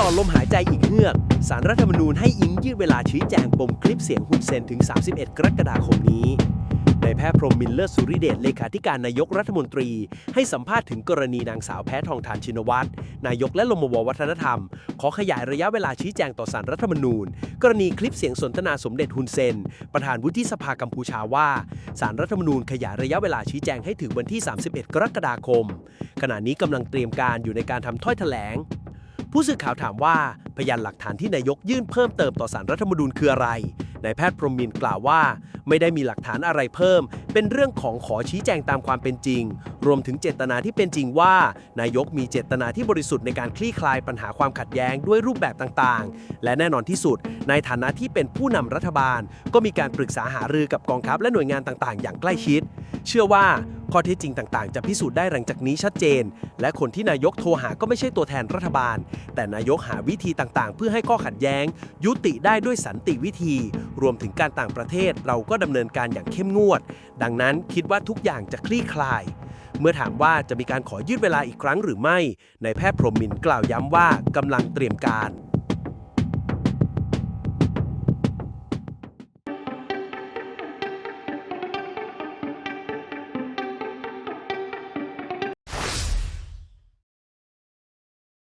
ต่อลมหายใจอีกเฮือกสารรัฐธรรมนูญให้อิงยืดเวลาชี้แจงปมคลิปเสียงฮุนเซนถึง 31 กรกฎาคมนี้นายแพทย์พรมมินเลอร์สุริเดชเลขาธิการนายกรัฐมนตรี ให้สัมภาษณ์ถึงกรณีนางสาวแพทองทานชินวัตรนายกและลมววัฒนธรรม ขอขยายระยะเวลาชี้แจงต่อสารรัฐธรรมนูญ กรณีคลิปเสียงสนทนาสมเด็จฮุนเซน ประธานวุฒิสภากัมพูชาว่า สารรัฐธรรมนูญขยายระยะเวลาชี้แจงให้ถึงวันที่ 31 กรกฎาคม ขณะนี้กำลังเตรียมการอยู่ในการทำถ้อยแถลง ผู้สื่อข่าวถามว่าพยานหลักฐานที่นายกยื่นเพิ่มเติมต่อสารรัฐธรรมนูญคืออะไรนายแพทย์พรหมินกล่าวว่า ไม่ได้มีหลักฐานอะไรเพิ่ม เป็นเรื่องของขอชี้แจงตามความเป็นจริง รวมถึงเจตนาที่เป็นจริงว่า นายกมีเจตนาที่บริสุทธิ์ในการคลี่คลายปัญหาความขัดแย้งด้วยรูปแบบต่างๆ และแน่นอนที่สุด ในฐานะที่เป็นผู้นำรัฐบาล ก็มีการปรึกษาหารือกับกองทัพและหน่วยงานต่างๆ อย่างใกล้ชิดเชื่อว่าข้อเท็จจริงต่างๆ จะพิสูจน์ได้หลังจากนี้ชัดเจน และคนที่นายกโทรหาก็ไม่ใช่ตัวแทนรัฐบาล แต่นายกหาวิธีต่างๆ เพื่อให้ข้อขัดแย้ง ยุติได้ด้วยสันติวิธี รวมถึงการต่างประเทศเราก็ดำเนินการอย่างเข้มงวด ดังนั้นคิดว่าทุกอย่างจะคลี่คลาย เมื่อถามว่าจะมีการขอยืดเวลาอีกครั้งหรือไม่นายแพทย์พรหมมินกล่าวย้ำว่ากำลังเตรียมการ